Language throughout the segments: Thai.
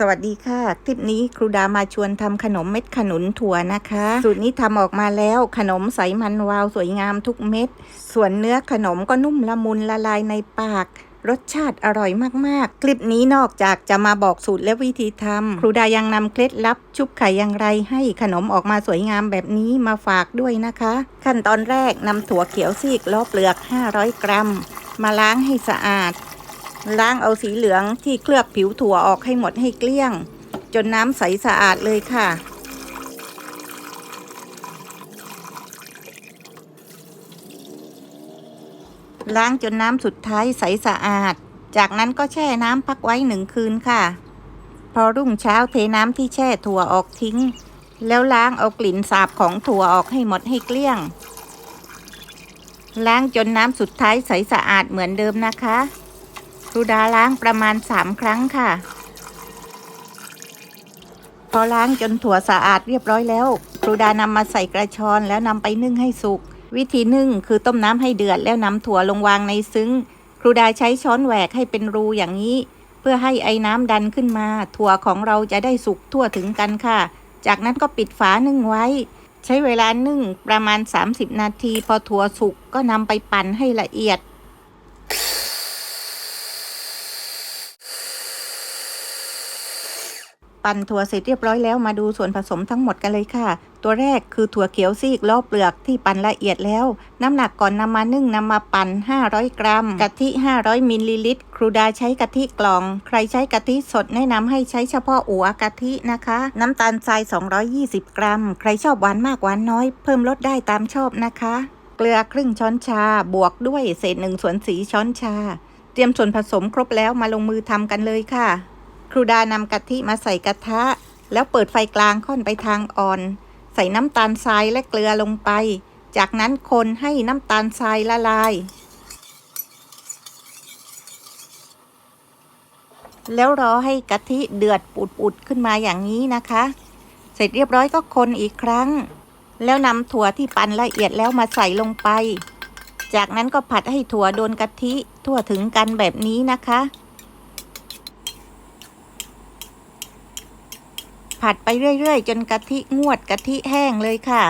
สวัสดีค่ะ คลิปนี้ครูดามาชวนทำขนมเม็ดขนุนถั่วนะคะ สูตรนี้ทำออกมาแล้วขนมใสมันวาวสวยงามทุกเม็ด ส่วนเนื้อขนมก็นุ่มละมุนละลายในปาก รสชาติอร่อยมากๆ คลิปนี้นอกจากจะมาบอกสูตรและวิธีทำครูดายังนำเคล็ดลับ ชุบไข่อย่างไรให้ขนมออกมาสวยงามแบบนี้มาฝากด้วยนะคะ ขั้นตอนแรกนำถั่วเขียวซีกล้อเปลือก 500 กรัม มาล้างให้สะอาด ล้างเอาสีเหลืองที่เคลือบผิวถั่วออกให้หมดให้เกลี้ยง จนน้ำใสสะอาดเลยค่ะ ล้างจนน้ำสุดท้ายใสสะอาด จากนั้นก็แช่น้ำพักไว้หนึ่งคืนค่ะ พอรุ่งเช้าเทน้ำที่แช่ถั่วออกทิ้ง แล้วล้างเอากลิ่นสาบของถั่วออกให้หมดให้เกลี้ยงล้างจนน้ำสุดท้ายใสสะอาดเหมือนเดิมนะคะ ครูดาล้างประมาณ 3 ครั้งค่ะ พอล้างจนถั่วสะอาดเรียบร้อยแล้วครูดานำมาใส่กระชอนแล้วนำไปนึ่งให้สุก วิธีนึ่งคือต้มน้ำให้เดือดแล้วนำถั่วลงวางในซึ้งครูดาใช้ช้อนแหวกให้เป็นรูอย่างนี้ เพื่อให้ไอ้น้ำดันขึ้นมา ถั่วของเราจะได้สุกทั่วถึงกันค่ะ จากนั้นก็ปิดฝานึ่งไว้ ใช้เวลานึ่งประมาณ 30 นาที พอถั่วสุกก็นำไปปั่นให้ละเอียด ปั่นถั่วเสร็จเรียบร้อยแล้วมาดูส่วนผสมทั้งหมดกันเลยค่ะ ตัวแรกคือถั่วเขียวซีกลอกเปลือกที่ปั่นละเอียดแล้ว น้ำหนักก่อนนำมานึ่งนำมาปั่น 500 กรัม กะทิ 500 มิลลิลิตร ครูดาใช้กะทิกล่อง ใครใช้กะทิสดแนะนำให้ใช้เฉพาะอัวกะทินะคะ น้ำตาลทราย 220 กรัม ใครชอบหวานมากหวานน้อย เพิ่มลดได้ตามชอบนะคะ เกลือครึ่งช้อนชา บวกด้วยเศษหนึ่งส่วนสีช้อนชา เตรียมส่วนผสมครบแล้วมาลงมือทำกันเลยค่ะ รูดานำกะทิมาใส่กระทะ แล้วเปิดไฟกลางค่อนไปทางอ่อน ใส่น้ำตาลทรายและเกลือลงไป จากนั้นคนให้น้ำตาลทรายละลาย แล้วรอให้กะทิเดือดปุดๆขึ้นมาอย่างนี้นะคะ เสร็จเรียบร้อยก็คนอีกครั้ง แล้วนำถั่วที่ปั่นละเอียดแล้วมาใส่ลงไป จากนั้นก็ผัดให้ถั่วโดนกะทิทั่วถึงกันแบบนี้นะคะ ผัดไปเรื่อยๆ จนกะทิงวดกะทิแห้งเลยค่ะ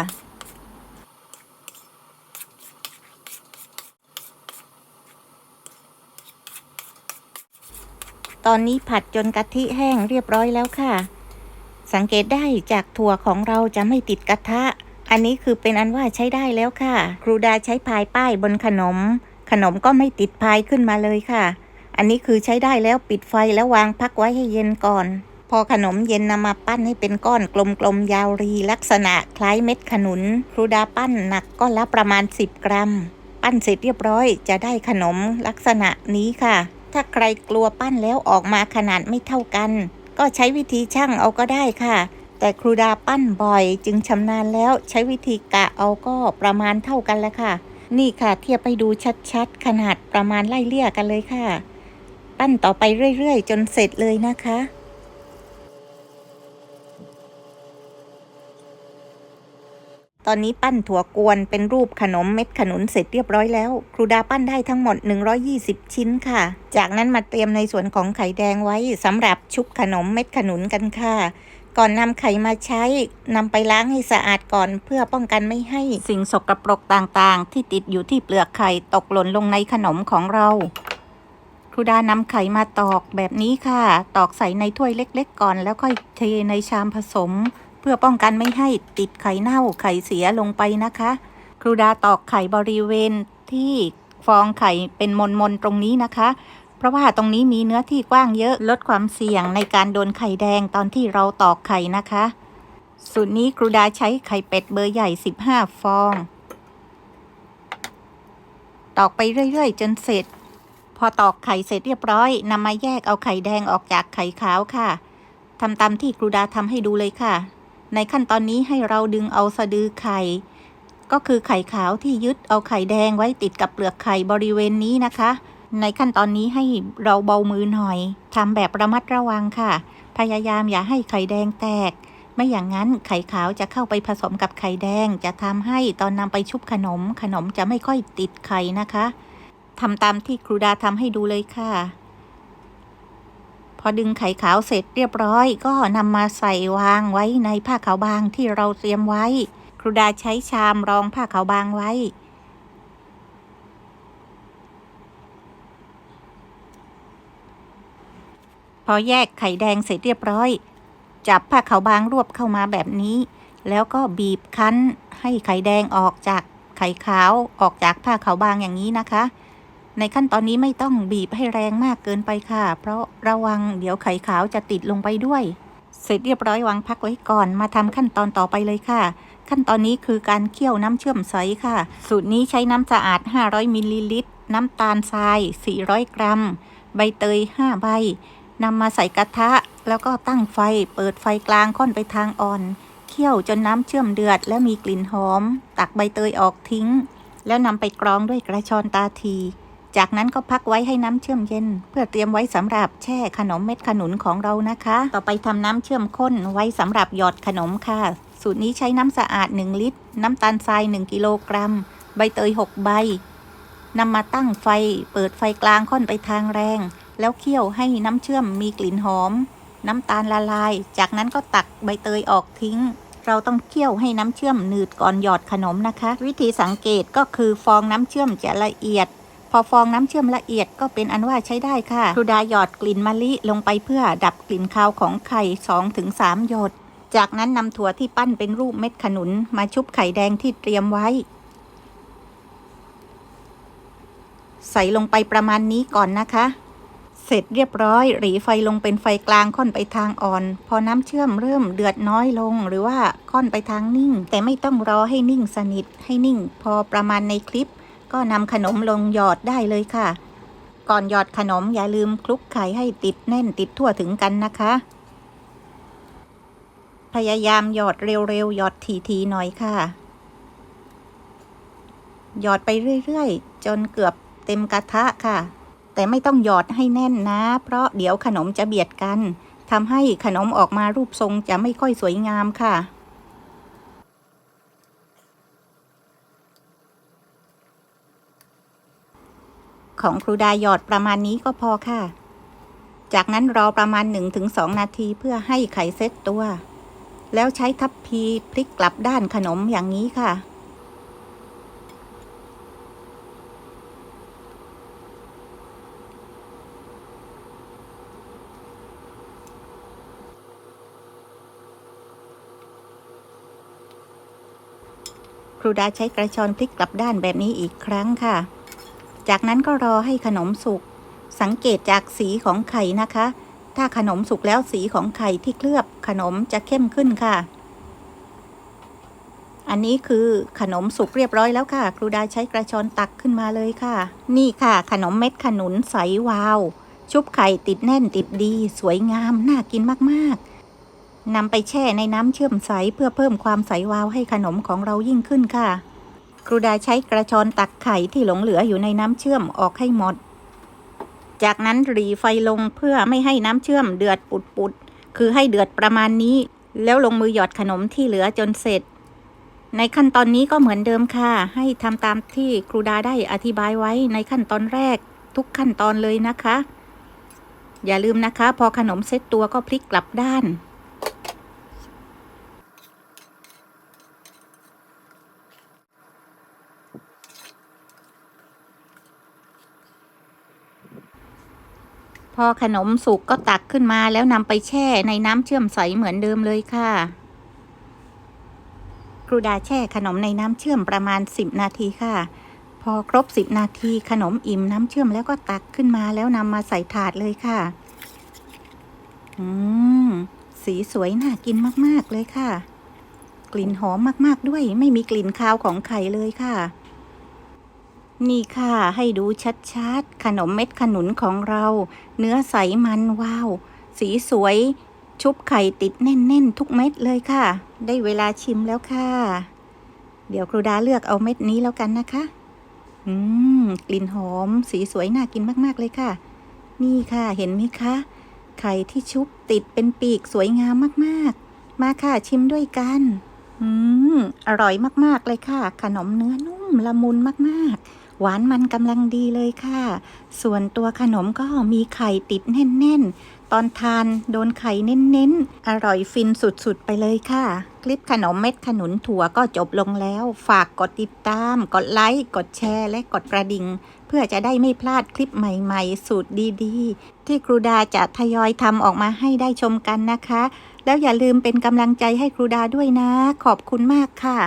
ตอนนี้ผัดจนกะทิแห้งเรียบร้อยแล้วค่ะ สังเกตได้จากถั่วของเราจะไม่ติดกระทะ อันนี้คือเป็นอันว่าใช้ได้แล้วค่ะ ครูดาใช้พายป้ายบนขนม ขนมก็ไม่ติดพายขึ้นมาเลยค่ะ อันนี้คือใช้ได้แล้วปิดไฟแล้ววางพักไว้ให้เย็นก่อน พอขนมเย็นนำมาปั้นให้เป็นก้อนกลมๆยาวรีลักษณะคล้ายเม็ดขนุน ครูดาปั้นหนักก้อนละประมาณ 10 กรัม ปั้นเสร็จเรียบร้อยจะได้ขนมลักษณะนี้ค่ะ ถ้าใครกลัวปั้นแล้วออกมาขนาดไม่เท่ากัน ก็ใช้วิธีช่างเอาก็ได้ค่ะ แต่ครูดาปั้นบ่อยจึงชำนาญแล้วใช้วิธีกะเอาก็ประมาณเท่ากันแล้วค่ะ นี่ค่ะเทียบไปดูชัดๆ ขนาดประมาณไล่เลี่ยกันเลยค่ะ ปั้นต่อไปเรื่อยๆ จนเสร็จเลยนะคะ ตอนนี้ปั้นถั่วกวนเป็นรูปขนมเม็ดขนุนเสร็จเรียบร้อยแล้ว ครูดาปั้นได้ทั้งหมด 120 ชิ้นค่ะ จากนั้นมาเตรียมในส่วนของไข่แดงไว้สำหรับชุบขนมเม็ดขนุนกันค่ะ ก่อนนำไข่มาใช้นำไปล้างให้สะอาดก่อนเพื่อป้องกันไม่ให้สิ่งสกปรกต่างๆ ที่ติดอยู่ที่เปลือกไข่ตกหล่นลงในขนมของเราครูดานำไข่มาตอกแบบนี้ค่ะ ตอกใส่ในถ้วยเล็ก ๆ ก่อนแล้วค่อยเทในชามผสม พื่อป้องกันไม่ให้ติดไข่เน่าไข่เสียลงไปนะคะ ครูดาตอกไข่บริเวณที่ฟองไข่เป็นมนๆตรงนี้นะคะ เพราะว่าตรงนี้มีเนื้อที่กว้างเยอะลดความเสี่ยงในการโดนไข่แดงตอนที่เราตอกไข่นะคะ สูตรนี้ครูดาใช้ไข่เป็ดเบอร์ใหญ่ 15 ฟอง ตอกไปเรื่อยๆ จนเสร็จ พอตอกไข่เสร็จเรียบร้อยนำมาแยกเอาไข่แดงออกจากไข่ขาวค่ะทำตามที่ครูดาทำให้ดูเลยค่ะ ในขั้นตอนนี้ให้เราดึงเอาสะดือไข่ ก็คือไข่ขาวที่ยึดเอาไข่แดงไว้ติดกับเปลือกไข่บริเวณนี้นะคะ ในขั้นตอนนี้ให้เราเบามือหน่อยทำแบบระมัดระวังค่ะ พยายามอย่าให้ไข่แดงแตก ไม่อย่างนั้นไข่ขาวจะเข้าไปผสมกับไข่แดง จะทำให้ตอนนำไปชุบขนม ขนมจะไม่ค่อยติดไข่นะคะทำตามที่ครูดาทำให้ดูเลยค่ะ ออดึงไข่ขาวเสร็จเรียบร้อย ก็นำมาใส่วางไว้ในผ้าขาวบางที่เราเตรียมไว้ ครูดาใช้ชามรองผ้าขาวบางไว้ พอแยกไข่แดงเสร็จเรียบร้อย จับผ้าขาวบางรวบเข้ามาแบบนี้ แล้วก็บีบคั้นให้ไข่แดงออกจากไข่ขาวออกจากผ้าขาวบางอย่างนี้นะคะ ในขั้นตอนนี้ไม่ต้องบีบให้แรงมากเกินไปค่ะ เพราะระวังเดี๋ยวไข่ขาวจะติดลงไปด้วย เสร็จเรียบร้อยวางพักไว้ก่อนมาทำขั้นตอนต่อไปเลยค่ะ ขั้นตอนนี้คือการเคี่ยวน้ำเชื่อมใสค่ะ สูตรนี้ใช้น้ำสะอาด 500มิลลิลิตร น้ำตาลทราย 400 กรัม ใบเตย 5 ใบนำมาใส่กระทะ แล้วก็ตั้งไฟ เปิดไฟกลางค่อนไปทางอ่อน เคี่ยวจนน้ำเชื่อมเดือด และมีกลิ่นหอม ตักใบเตยออกทิ้ง แล้วนำไปกรองด้วยกระชอนตาที จากนั้นก็พักไว้ให้น้ำเชื่อมเย็น เพื่อเตรียมไว้สำหรับแช่ขนมเม็ดขนุนของเรานะคะ ต่อไปทำน้ำเชื่อมข้นไว้สำหรับหยอดขนมค่ะ สูตรนี้ใช้น้ำสะอาด 1 ลิตร น้ำตาลทราย 1 กิโลกรัม ใบเตย 6 ใบนำมาตั้งไฟ เปิดไฟกลางค่อนไปทางแรง แล้วเคี่ยวให้น้ำเชื่อมมีกลิ่นหอม น้ำตาลละลาย จากนั้นก็ตักใบเตยออกทิ้งเราต้องเคี่ยวให้น้ำเชื่อมหนืดก่อนหยอดขนมนะคะ วิธีสังเกตก็คือฟองน้ำเชื่อมจะละเอียด พอฟองน้ำเชื่อมละเอียดก็เป็นอันว่าใช้ได้ค่ะครูดาหยอดกลิ่นมะลิลงไปเพื่อดับกลิ่นคาวของไข่2-3หยด จากนั้นนำถั่วที่ปั้นเป็นรูปเม็ดขนุน มาชุบไข่แดงที่เตรียมไว้ ใส่ลงไปประมาณนี้ก่อนนะคะ เสร็จเรียบร้อย หรีไฟลงเป็นไฟกลางค่อนไปทางอ่อน พอน้ำเชื่อมเริ่มเดือดน้อยลง หรือว่าค่อนไปทางนิ่ง แต่ไม่ต้องรอให้นิ่งสนิทให้นิ่ง พอประมาณในคลิป ก็นำขนมลงหยอดได้เลยค่ะ ก่อนหยอดขนมอย่าลืมคลุกไข่ให้ติดแน่นติดทั่วถึงกันนะคะ พยายามหยอดเร็วๆหยอดทีๆหน่อยค่ะ หยอดไปเรื่อยๆ จนเกือบเต็มกระทะค่ะ แต่ไม่ต้องหยอดให้แน่นนะ เพราะเดี๋ยวขนมจะเบียดกันทำให้ขนมออกมารูปทรงจะไม่ค่อยสวยงามค่ะ ของครูดาหยอดประมาณนี้ก็พอค่ะ จากนั้นรอประมาณ 1-2 นาทีเพื่อให้ไข่เซ็ตตัว แล้วใช้ทัพพีพลิกกลับด้านขนมอย่างนี้ค่ะครูดาใช้กระชอนพลิกกลับด้านแบบนี้อีกครั้งค่ะ จากนั้นก็รอให้ขนมสุก สังเกตจากสีของไข่นะคะ ถ้าขนมสุกแล้วสีของไข่ที่เคลือบขนมจะเข้มขึ้นค่ะ อันนี้คือขนมสุกเรียบร้อยแล้วค่ะ ครูดาใช้กระชอนตักขึ้นมาเลยค่ะ นี่ค่ะ ขนมเม็ดขนุนใสวาว ชุบไข่ติดแน่นติดดี สวยงาม น่ากินมากๆนำไปแช่ในน้ำเชื่อมใสเพื่อเพิ่มความใสวาวให้ขนมของเรายิ่งขึ้นค่ะ ครูดาใช้กระชอนตักไข่ที่หลงเหลืออยู่ในน้ำเชื่อมออกให้หมด จากนั้นหรีไฟลงเพื่อไม่ให้น้ำเชื่อมเดือดปุดๆ คือให้เดือดประมาณนี้ แล้วลงมือหยอดขนมที่เหลือจนเสร็จ ในขั้นตอนนี้ก็เหมือนเดิมค่ะ ให้ทำตามที่ครูดาได้อธิบายไว้ในขั้นตอนแรก ทุกขั้นตอนเลยนะคะ อย่าลืมนะคะ พอขนมเซ็ตตัวก็พลิกกลับด้าน พอขนมสุกก็ตักขึ้นมาแล้วนำไปแช่ในน้ำเชื่อมใสเหมือนเดิมเลยค่ะ ครูดาแช่ขนมในน้ำเชื่อมประมาณ 10 นาทีค่ะ พอครบ 10 นาทีขนมอิ่มน้ำเชื่อมแล้วก็ตักขึ้นมาแล้วนำมาใส่ถาดเลยค่ะ อืม สีสวยน่ากินมาก ๆ เลยค่ะ กลิ่นหอมมาก ๆ ด้วย ไม่มีกลิ่นคาวของไข่เลยค่ะ นี่ค่ะให้ดูชัดๆ ขนมเม็ดขนุนของเรา เนื้อใสมันว้าว สีสวย ชุบไข่ติดแน่นๆ ทุกเม็ดเลยค่ะ ได้เวลาชิมแล้วค่ะ เดี๋ยวครูดาเลือกเอาเม็ดนี้แล้วกันนะคะ อืม กลิ่นหอม สีสวยน่ากินมากๆเลยค่ะ นี่ค่ะเห็นไหมคะ ไข่ที่ชุบติดเป็นปีกสวยงามมากๆ มาค่ะชิมด้วยกัน อืม อร่อยมากๆเลยค่ะ ขนมเนื้อนุ่มละมุนมากๆ หวานมันกำลังดีเลยค่ะ ส่วนตัวขนมก็มีไข่ติดแน่นๆ ตอนทานโดนไข่เน้นๆ อร่อยฟินสุดๆ ไปเลยค่ะ คลิปขนมเม็ดขนุนถั่วก็จบลงแล้ว ฝากกดติดตาม กดไลค์ กดแชร์ และกดกระดิ่ง เพื่อจะได้ไม่พลาดคลิปใหม่ๆ สูตรดีๆ ที่ครูดาจะทยอยทำออกมาให้ได้ชมกันนะคะ แล้วอย่าลืมเป็นกำลังใจให้ครูดาด้วยนะ ขอบคุณมากค่ะ